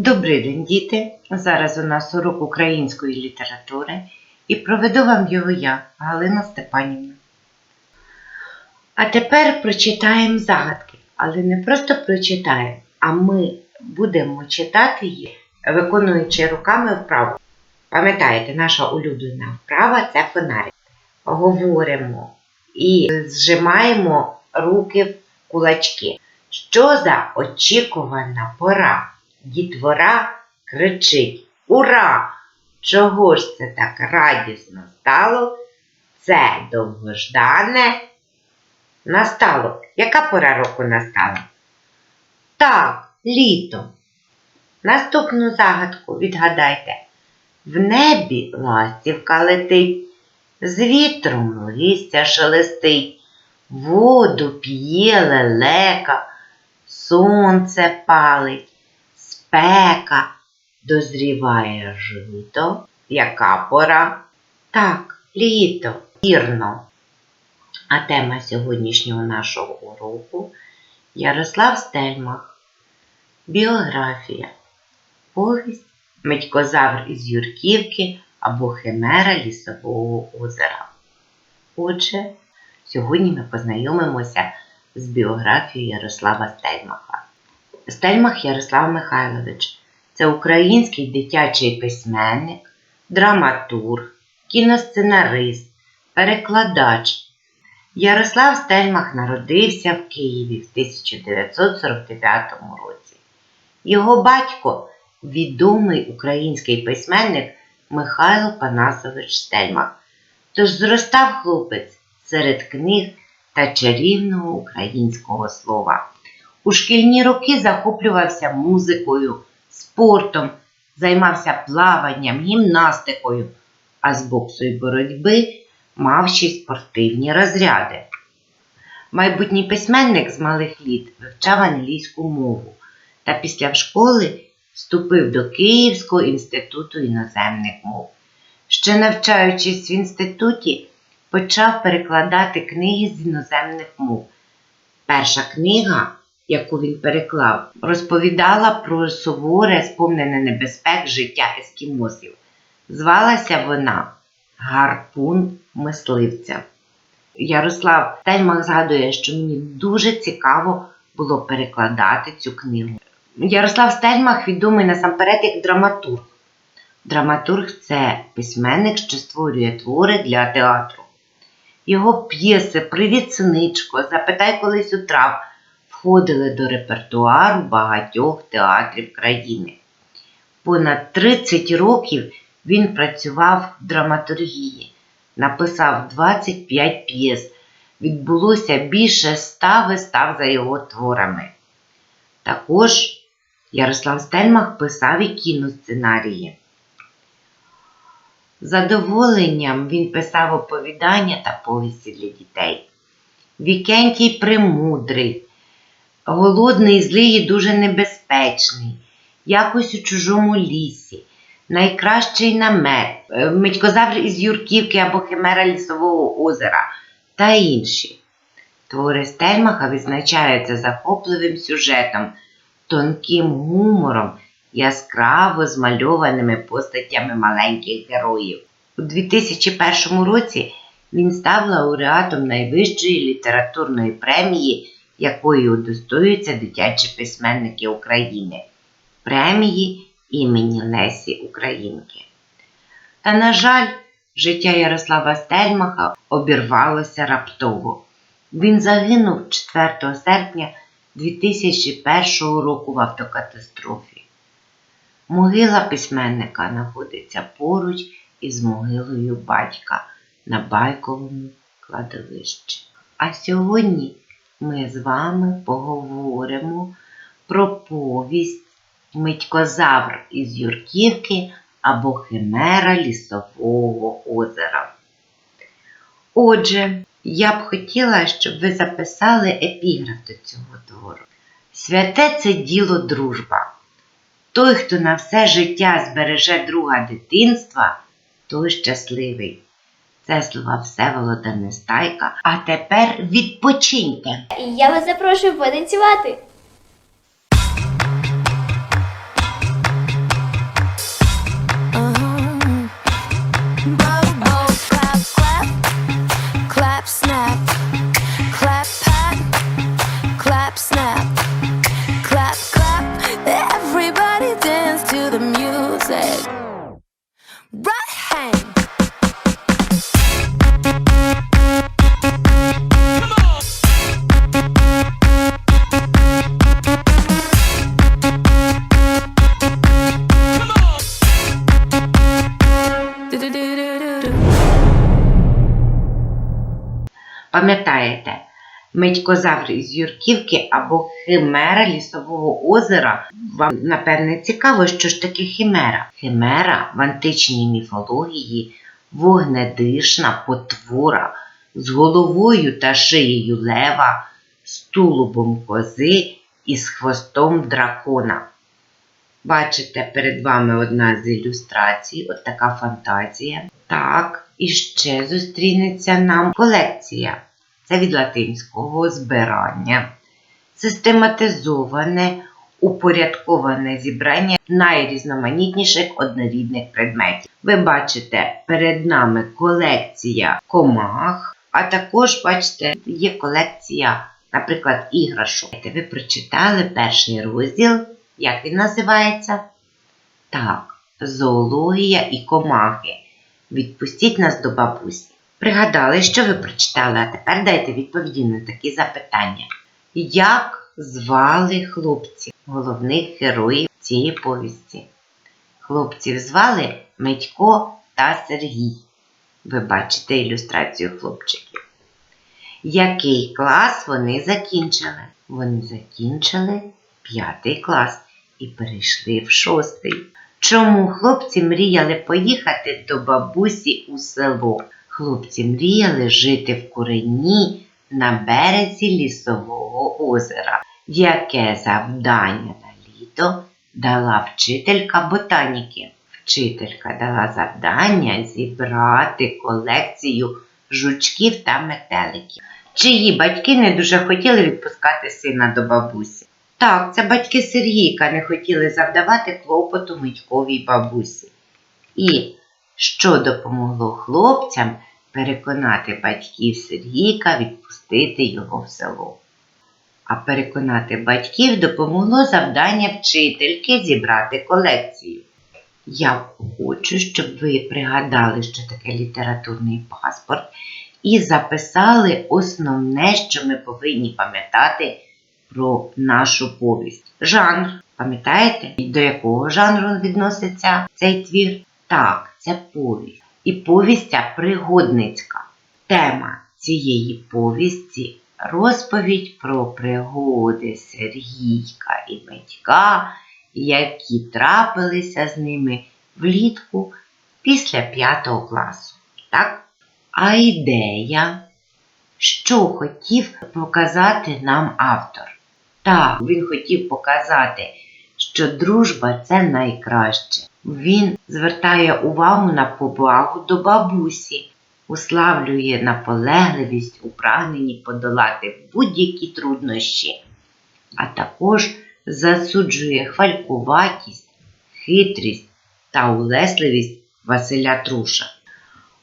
Добрий день, діти! Зараз у нас урок української літератури і проведу вам його я, Галина Степанівна. А тепер прочитаємо загадки, але не просто прочитаємо, а ми будемо читати їх, виконуючи руками вправу. Пам'ятаєте, наша улюблена вправа це фонарик. Говоримо і зжимаємо руки в кулачки. Що за очікувана пора? Дітвора кричить Ура! Чого ж це так радісно стало? Це довгождане настало. Яка пора року настала? Так, літо. Наступну загадку відгадайте. В небі ластівка летить, з вітром листя шелестить, воду п'є лелека, сонце палить, спека, дозріває жито. Яка пора? Так, літо, вірно. А тема сьогоднішнього нашого уроку Ярослав Стельмах. Біографія. Повість Медькозавр із Юрківки або Химера Лісового озера. Отже, сьогодні ми познайомимося з біографією Ярослава Стельмаха. Стельмах Ярослав Михайлович це український дитячий письменник, драматург, кіносценарист, перекладач. Ярослав Стельмах народився в Києві в 1945 році. Його батько відомий український письменник Михайло Панасович Стельмах. Тож зростав хлопець серед книг та чарівного українського слова. У шкільні роки захоплювався музикою, спортом, займався плаванням, гімнастикою, а з боксу і боротьби мав ще й спортивні розряди. Майбутній письменник з малих літ вивчав англійську мову та після школи вступив до Київського інституту іноземних мов. Ще навчаючись в інституті, почав перекладати книги з іноземних мов. Перша книга, яку він переклав, розповідала про суворе, сповнене небезпек життя ескімосів. Звалася вона Гарпун мисливця. Ярослав Стельмах згадує, що мені дуже цікаво було перекладати цю книгу. Ярослав Стельмах відомий насамперед як драматург. Драматург це письменник, що створює твори для театру. Його п'єси Привіт, синичко, Запитай колись у трав входили до репертуару багатьох театрів країни. Понад 30 років він працював в драматургії, написав 25 п'єс, відбулося більше 100 вистав за його творами. Також Ярослав Стельмах писав і кіносценарії. Задоволенням він писав оповідання та повісті для дітей. Вікентій премудрий, голодний, злий і дуже небезпечний, якось у чужому лісі, найкращий намет, е, Митькозавр із Юрківки або Химера Лісового озера та інші. Твори Стельмаха відзначаються захопливим сюжетом, тонким гумором, яскраво змальованими постатями маленьких героїв. У 2001 році він став лауреатом найвищої літературної премії, якої удостоюються дитячі письменники України премії імені Лесі Українки. Та, на жаль, життя Ярослава Стельмаха обірвалося раптово. Він загинув 4 серпня 2001 року в автокатастрофі. Могила письменника знаходиться поруч із могилою батька на байковому кладовищі. А сьогодні ми з вами поговоримо про повість Митькозавр із Юрківки або Химера Лісового озера. Отже, я б хотіла, щоб ви записали епіграф до цього твору. Святе це діло дружба. Той, хто на все життя збереже друга дитинства, той щасливий. Це слова Всеволода Нестайка. А тепер відпочиньте. Я вас запрошую потанцювати. Пам'ятаєте, Медькозавр із Юрківки або Химера лісового озера. Вам, напевне, цікаво, що ж таке химера. Химера в античній міфології вогнедишна потвора з головою та шиєю лева, з тулубом кози і з хвостом дракона. Бачите, перед вами одна з ілюстрацій, от така фантазія. Так, і ще зустрінеться нам колекція. Це від латинського збирання. Систематизоване, упорядковане зібрання найрізноманітніших однорідних предметів. Ви бачите, перед нами колекція комах, а також, бачите, є колекція, наприклад, іграшок. Ви прочитали перший розділ, як він називається? Так, зоологія і комахи. Відпустіть нас до бабусі. Пригадали, що ви прочитали, а тепер дайте відповіді на такі запитання. Як звали хлопців, головних героїв цієї повісті? Хлопців звали Митько та Сергій. Ви бачите ілюстрацію хлопчиків. Який клас вони закінчили? Вони закінчили п'ятий клас і перейшли в шостий. Чому хлопці мріяли поїхати до бабусі у село? Хлопці мріяли жити в курені на березі лісового озера. Яке завдання на літо дала вчителька ботаніки? Вчителька дала завдання зібрати колекцію жучків та метеликів. Чиї батьки не дуже хотіли відпускати сина до бабусі. Так, це батьки Сергійка не хотіли завдавати клопоту Митьковій бабусі. І що допомогло хлопцям переконати батьків Сергійка відпустити його в село. А переконати батьків допомогло завдання вчительки зібрати колекцію. Я хочу, щоб ви пригадали, що таке літературний паспорт, і записали основне, що ми повинні пам'ятати про нашу повість. Жанр, пам'ятаєте, до якого жанру відноситься цей твір? Так, це повість. І повість ця пригодницька. Тема цієї повісті розповідь про пригоди Сергійка і Митька, які трапилися з ними влітку після п'ятого класу. Так? А ідея, що хотів показати нам автор? Так, він хотів показати, що дружба це найкраще. Він звертає увагу на повагу до бабусі, уславлює наполегливість у прагненні подолати будь-які труднощі, а також засуджує хвалькуватість, хитрість та улесливість Василя Труша.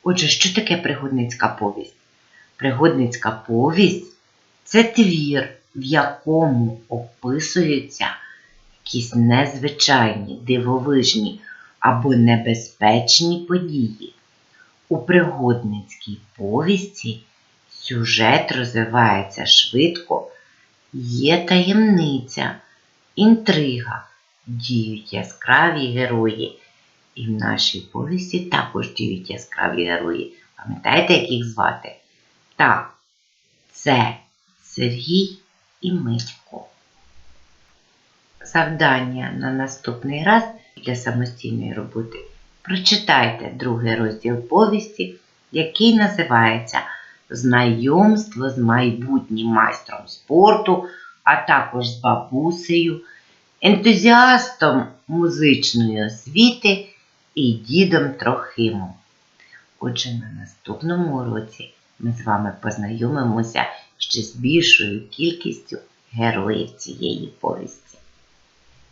Отже, що таке пригодницька повість? Пригодницька повість це твір, в якому описуються якісь незвичайні, дивовижні або небезпечні події. У пригодницькій повісті сюжет розвивається швидко, є таємниця, інтрига, діють яскраві герої. І в нашій повісті також діють яскраві герої. Пам'ятаєте, як їх звати? Так, це Сергій і Митько. Завдання на наступний раз для самостійної роботи. Прочитайте другий розділ повісті, який називається Знайомство з майбутнім майстром спорту, а також з бабусею, ентузіастом музичної освіти і дідом Трохимом. Отже, на наступному уроці ми з вами познайомимося ще з більшою кількістю героїв цієї повісті.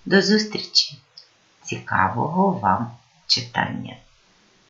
До зустрічі! Цікавого вам читання!